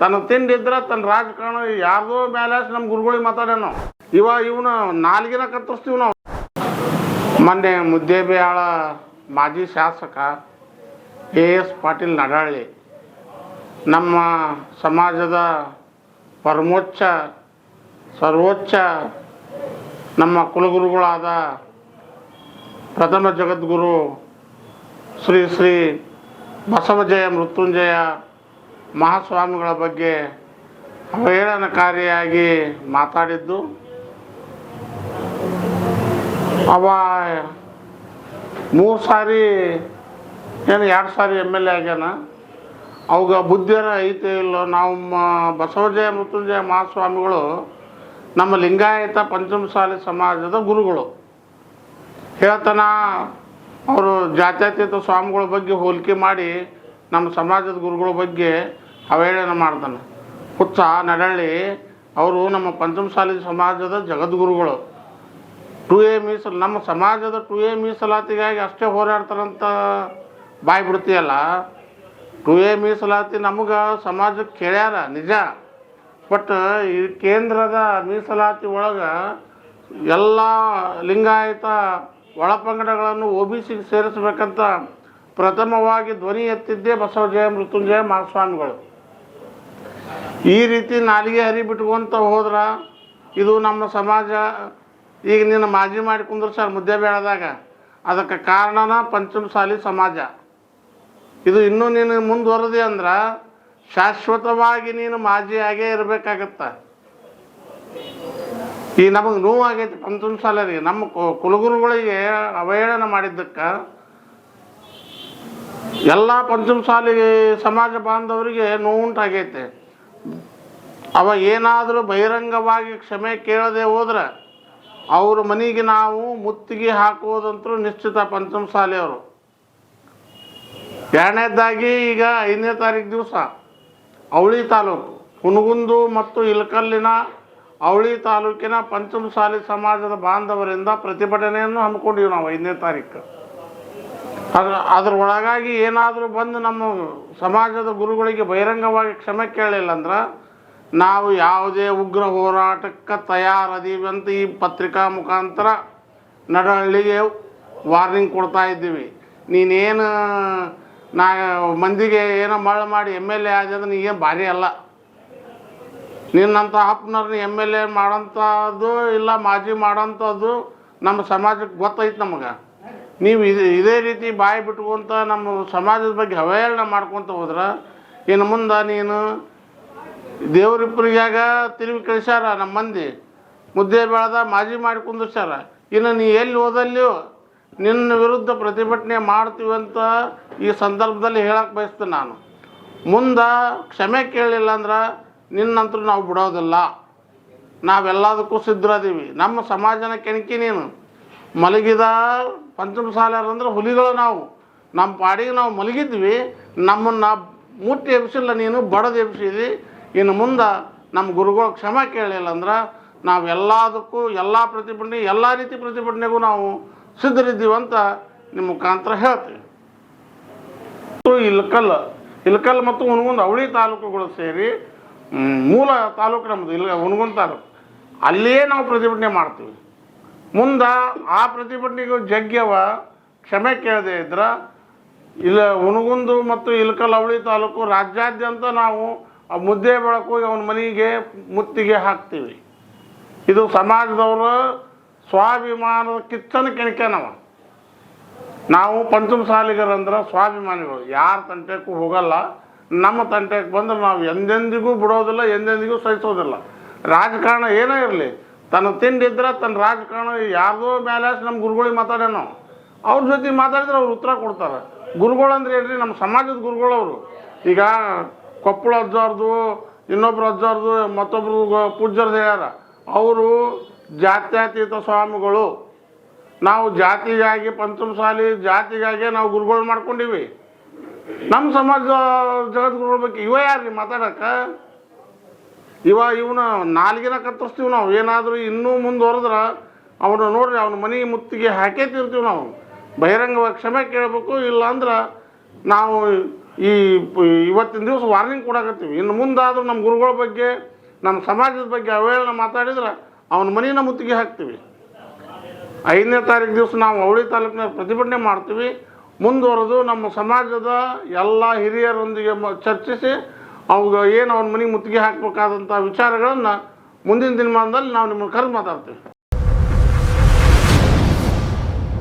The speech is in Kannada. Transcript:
ತನ್ನ ತಿಂಡಿದ್ರೆ ತನ್ನ ರಾಜಕಾರಣ ಯಾರ್ದೋ ಮೇಲೆ ನಮ್ಮ ಗುರುಗಳಿಗೆ ಮಾತಾಡ್ಯಾನ ಇವ ಇವನ ನಾಲ್ಗಿನ ಕತ್ತರಿಸ್ತೀವಿ ನಾವು. ಮೊನ್ನೆ ಮುದ್ದೇಬಿಯಾಳ ಮಾಜಿ ಶಾಸಕ ಎ ಎಸ್ ಪಾಟೀಲ್ ನಡಾಳಿ ನಮ್ಮ ಸಮಾಜದ ಪರಮೋಚ್ಚ, ಸರ್ವೋಚ್ಚ ನಮ್ಮ ಕುಲಗುರುಗಳಾದ ಪ್ರಥಮ ಜಗದ್ಗುರು ಶ್ರೀ ಶ್ರೀ ಬಸವಜಯ ಮೃತ್ಯುಂಜಯ ಮಹಾಸ್ವಾಮಿಗಳ ಬಗ್ಗೆ ಅವಹೇಳನಕಾರಿಯಾಗಿ ಮಾತಾಡಿದ್ದು, ಅವ ಮೂರು ಸಾರಿ, ಏನು ಎರಡು ಸಾರಿ ಎಂ ಎಲ್ ಎ ಆಗ್ಯಾನ. ಅವಾಗ ಬುದ್ಧಿಯರ ಐತೆ ಇಲ್ಲೋ, ನಾವು ಬಸವಜಯ, ಮೃತ್ಯುಂಜಯ ಮಹಾಸ್ವಾಮಿಗಳು ನಮ್ಮ ಲಿಂಗಾಯತ ಪಂಚಮಸಾಲಿ ಸಮಾಜದ ಗುರುಗಳು. ಹೇಳ್ತಾನ, ಅವರು ಜಾತ್ಯತೀತ ಸ್ವಾಮಿಗಳ ಬಗ್ಗೆ ಹೋಲಿಕೆ ಮಾಡಿ ನಮ್ಮ ಸಮಾಜದ ಗುರುಗಳ ಬಗ್ಗೆ ಅವಹೇಳನ ಮಾಡ್ತಾನೆ ಹುಚ್ಚ, ನಡಳ್ಳಿ, ಅವರು ನಮ್ಮ ಪಂಚಮಸಾಲಿ ಸಮಾಜದ ಜಗದ್ಗುರುಗಳು. ಟು ಎ ಮೀಸಲು, ನಮ್ಮ ಸಮಾಜದ ಟು ಎ ಮೀಸಲಾತಿಗಾಗಿ ಅಷ್ಟೇ ಹೋರಾಡ್ತಾರಂತ ಬಾಯಿ ಬಿಡ್ತೀಯಲ್ಲ? ಟು ಎ ಮೀಸಲಾತಿ ನಮಗೆ ಸಮಾಜಕ್ಕೆ ಕೇಳ್ಯಾರ, ನಿಜ. ಬಟ್ ಈ ಕೇಂದ್ರದ ಮೀಸಲಾತಿ ಒಳಗೆ ಎಲ್ಲ ಲಿಂಗಾಯತ ಒಳಪಂಗಡಗಳನ್ನು ಒ ಬಿ ಸಿಗೆ ಸೇರಿಸ್ಬೇಕಂತ ಪ್ರಥಮವಾಗಿ ಧ್ವನಿ ಎತ್ತಿದ್ದೇ ಬಸವಜಯ, ಮೃತ್ಯುಂಜಯ ಮಹಾಸ್ವಾಮಿಗಳು ಈ ರೀತಿ ನಾಲಿಗೆ ಹರಿ ಬಿಟ್ಕೊಂತ ಹೋದ್ರ ಇದು ನಮ್ಮ ಸಮಾಜ, ಈಗ ನೀನು ಮಾಜಿ ಮಾಡಿ ಸರ್ ಮುದ್ದೆ ಬೇಳದಾಗ ಅದಕ್ಕೆ ಕಾರಣನ ಪಂಚಮಸಾಲಿ ಸಮಾಜ. ಇದು ಇನ್ನೂ ನೀನು ಮುಂದುವರೆದಿ ಅಂದ್ರೆ ಶಾಶ್ವತವಾಗಿ ನೀನು ಮಾಜಿ ಆಗೇ ಇರಬೇಕಾಗತ್ತ. ಈ ನಮಗೆ ನೋವಾಗೈತಿ ಪಂಚಮಸಾಲರಿಗೆ ನಮ್ಮ ಕುಲಗುರುಗಳಿಗೆ ಅವಹೇಳನ ಮಾಡಿದ್ದಕ್ಕೆ ಎಲ್ಲ ಪಂಚಮಸಾಲಿ ಸಮಾಜ ಬಾಂಧವರಿಗೆ ನೋವುಂಟಾಗೈತೆ. ಅವ ಏನಾದರೂ ಬಹಿರಂಗವಾಗಿ ಕ್ಷಮೆ ಕೇಳದೆ ಹೋದ್ರೆ ಅವ್ರ ಮನೆಗೆ ನಾವು ಮುತ್ತಿಗೆ ಹಾಕೋದಂತೂ ನಿಶ್ಚಿತ ಪಂಚಮಸಾಲಿಯವರು ಎರಡನೇದಾಗಿ ಈಗ ಐದನೇ ತಾರೀಕು ದಿವಸ ಅವಳಿ ತಾಲೂಕು. ಹುನಗುಂದು ಮತ್ತು ಇಲಕಲ್ಲಿನ ಅವಳಿ ತಾಲೂಕಿನ ಪಂಚಮಸಾಲಿ ಸಮಾಜದ ಬಾಂಧವರಿಂದ ಪ್ರತಿಭಟನೆಯನ್ನು ಹಮ್ಮಿಕೊಂಡಿವಿ ನಾವು ಐದನೇ ತಾರೀಕು ಅದ್ರ ಅದ್ರ ಒಳಗಾಗಿ ಏನಾದರೂ ಬಂದು ನಮ್ಮ ಸಮಾಜದ ಗುರುಗಳಿಗೆ ಬಹಿರಂಗವಾಗಿ ಕ್ಷಮೆ ಕೇಳಲಿಲ್ಲ ಅಂದ್ರೆ ನಾವು ಯಾವುದೇ ಉಗ್ರ ಹೋರಾಟಕ್ಕೆ ತಯಾರದೀವಿ ಅಂತ ಈ ಪತ್ರಿಕಾ ಮುಖಾಂತರ ನಡಹಳ್ಳಿಗೆ ವಾರ್ನಿಂಗ್ ಕೊಡ್ತಾ ಇದ್ದೀವಿ. ನೀನೇನು ನಾ ಮಂದಿಗೆ ಏನೋ ಮರಳು ಮಾಡಿ ಎಂ ಎಲ್ ಎ ಆದ್ರೆ ನೀಗೇನು ಭಾರಿ ಅಲ್ಲ. ನಿನ್ನಂಥ ಹಪ್ನರ್ನ ಎಂ ಎಲ್ ಎ ಮಾಡೋಂಥದ್ದು ಇಲ್ಲ ಮಾಜಿ ಮಾಡೋಂಥದ್ದು ನಮ್ಮ ಸಮಾಜಕ್ಕೆ ಗೊತ್ತೈತೆ ನಮಗೆ. ನೀವು ಇದು, ಇದೇ ರೀತಿ ಬಾಯಿ ಬಿಟ್ಕೊಂತ ನಮ್ಮ ಸಮಾಜದ ಬಗ್ಗೆ ಅವಹೇಳನ ಮಾಡ್ಕೊತ ಹೋದ್ರೆ, ಇನ್ನು ಮುಂದೆ ನೀನು ದೇವರಿಬ್ಬರಿಗಾಗ ತಿರುಗಿ ಕಳಿಸ್ಯಾರ ನಮ್ಮ ಮಂದಿ. ಮುದ್ದೆ ಬೆಳೆದ ಮಾಜಿ ಮಾಡಿ ಕುಂದಿಸ್ಯಾರ ಇನ್ನು ನೀ ಎಲ್ಲಿ ಓದಲ್ಲಿಯೋ ನಿನ್ನ ವಿರುದ್ಧ ಪ್ರತಿಭಟನೆ ಮಾಡ್ತೀವಿ ಅಂತ ಈ ಸಂದರ್ಭದಲ್ಲಿ ಹೇಳಕ್ಕೆ ಬಯಸ್ತೇನೆ ನಾನು. ಮುಂದೆ ಕ್ಷಮೆ ಕೇಳಲಿಲ್ಲ ಅಂದ್ರೆ ನಿನ್ನಂತರೂ ನಾವು ಬಿಡೋದಿಲ್ಲ. ನಾವೆಲ್ಲದಕ್ಕೂ ಸಿದ್ಧರಾದೀವಿ. ನಮ್ಮ ಸಮಾಜನ ಕೆಣಕಿ ನೀನು. ಮಲಗಿದ ಪಂಚಮ ಅಂದ್ರೆ ಹುಲಿಗಳು ನಾವು. ನಮ್ಮ ಪಾಡಿಗೆ ನಾವು ಮಲಗಿದ್ವಿ. ನಮ್ಮನ್ನು ಮುಟ್ಟಿ ಎಬ್ಸಿಲ್ಲ ನೀನು, ಬಡದು ಎಬ್ಸಿದಿ. ಇನ್ನು ಮುಂದೆ ನಮ್ಮ ಗುರುಗಳು ಕ್ಷಮ ಕೇಳಿಲ್ಲ ಅಂದ್ರೆ ನಾವು ಎಲ್ಲದಕ್ಕೂ ಎಲ್ಲ ಪ್ರತಿಭಟನೆ, ಎಲ್ಲ ರೀತಿ ಪ್ರತಿಭಟನೆಗೂ ನಾವು ಸಿದ್ಧರಿದ್ದೀವಿ ಅಂತ ನಿಮ್ಮ ಮುಖಾಂತರ ಹೇಳ್ತೀವಿ. ಇಲ್ಕಲ್ ಇಲ್ಕಲ್ ಮತ್ತು ಹುನಗುಂದ ಅವಳಿ ತಾಲೂಕುಗಳು ಸೇರಿ ಮೂಲ ತಾಲೂಕು ನಮ್ಮದು ಇಲ್ಲ ಹುನಗುಂದ ತಾಲೂಕು. ಅಲ್ಲಿಯೇ ನಾವು ಪ್ರತಿಭಟನೆ ಮಾಡ್ತೀವಿ. ಮುಂದೆ ಆ ಪ್ರತಿಭಟನೆಗೂ ಜಗ್ಗ್ಯವ, ಕ್ಷಮೆ ಕೇಳದೆ ಇದ್ರೆ, ಇಲ್ಲ ಹುಣಗುಂದು ಮತ್ತು ಇಲ್ಕಲ್ ಅವಳಿ ತಾಲೂಕು ರಾಜ್ಯಾದ್ಯಂತ ನಾವು ಆ ಮುದ್ದೆ ಬೆಳಕು ಅವನ ಮನೆಗೆ ಮುತ್ತಿಗೆ ಹಾಕ್ತೀವಿ. ಇದು ಸಮಾಜದವರ ಸ್ವಾಭಿಮಾನದ ಕಿಚ್ಚನ ಕೆಣಕೆನವ ನಾವು ಪಂಚಮ ಸಾಲಿಗರಂದ್ರೆ ಸ್ವಾಭಿಮಾನಿಗಳು. ಯಾರ ತಂಟೆಗೂ ಹೋಗಲ್ಲ, ನಮ್ಮ ತಂಟೆಗೆ ಬಂದ್ರೆ ನಾವು ಎಂದೆಂದಿಗೂ ಬಿಡೋದಿಲ್ಲ, ಎಂದೆಂದಿಗೂ ಸಹಿಸೋದಿಲ್ಲ. ರಾಜಕಾರಣ ಏನೇ ಇರಲಿ ತನ್ನ ತಿಂಡಿದ್ರೆ ತನ್ನ ರಾಜಕಾರಣ ಯಾರ್ದೋ ಮೇಲೆ ನಮ್ಮ ಗುರುಗಳಿಗೆ ಮಾತಾಡ್ಯಾನೋ, ಅವ್ರ ಜೊತೆ ಮಾತಾಡಿದ್ರೆ ಅವ್ರು ಉತ್ತರ ಕೊಡ್ತಾರೆ. ಗುರುಗಳು ಅಂದ್ರೆ ಹೇಳ್ರಿ ನಮ್ಮ ಸಮಾಜದ ಗುರುಗಳು ಅವರು. ಈಗ ಕೊಪ್ಪಳ ಅಜ್ಜಾರ್ದು, ಇನ್ನೊಬ್ರು ಅಜ್ಜಾರ್ದು, ಮತ್ತೊಬ್ರು ಪೂಜ್ಯರ್ದು ಹೇಳ್ಯಾರ. ಅವರು ಜಾತ್ಯತೀತ ಸ್ವಾಮಿಗಳು. ನಾವು ಜಾತಿಗಾಗಿ ಪಂಚಮಸಾಲಿ, ಜಾತಿಗಾಗಿ ನಾವು ಗುರುಗಳು ಮಾಡ್ಕೊಂಡಿವಿ. ನಮ್ಮ ಸಮಾಜ ಜಗದ್ಗುರುಗಳ ಬಗ್ಗೆ ಇವೇ ಯಾರ್ರಿ ಮಾತಾಡಕ್ಕ? ಇವ ಇವನ ನಾಲ್ಗಿನ ಕತ್ತರಿಸ್ತೀವಿ ನಾವು. ಏನಾದರೂ ಇನ್ನೂ ಮುಂದುವರೆದ್ರೆ ಅವನು ನೋಡ್ರಿ ಅವನ ಮನೆ ಮುತ್ತಿಗೆ ಹಾಕೇ ತಿರ್ತೀವಿ ನಾವು. ಬಹಿರಂಗವಾಗಿ ಕ್ಷಮೆ ಕೇಳಬೇಕು, ಇಲ್ಲಾಂದ್ರೆ ನಾವು ಈ ಇವತ್ತಿನ ದಿವಸ ವಾರ್ನಿಂಗ್ ಕೊಡಕತ್ತೀವಿ. ಇನ್ನು ಮುಂದಾದರೂ ನಮ್ಮ ಗುರುಗಳ ಬಗ್ಗೆ ನಮ್ಮ ಸಮಾಜದ ಬಗ್ಗೆ ಅವೇಳನ ಮಾತಾಡಿದ್ರೆ ಅವನ ಮನೆನ ಮುತ್ತಿಗೆ ಹಾಕ್ತೀವಿ. ಐದನೇ ತಾರೀಕು ದಿವಸ ನಾವು ಅವಳಿ ತಾಲೂಕಿನ ಪ್ರತಿಭಟನೆ ಮಾಡ್ತೀವಿ. ಮುಂದುವರೆದು ನಮ್ಮ ಸಮಾಜದ ಎಲ್ಲ ಹಿರಿಯರೊಂದಿಗೆ ಚರ್ಚಿಸಿ ಅವಾಗ ಏನು ಅವ್ರ ಮನೆಗೆ ಮುತ್ತಿಗೆ ಹಾಕಬೇಕಾದಂಥ ವಿಚಾರಗಳನ್ನು ಮುಂದಿನ ದಿನಮಾನದಲ್ಲಿ ನಾವು ನಿಮ್ಮನ್ನು ಕರೆದು ಮಾತಾಡ್ತೀವಿ.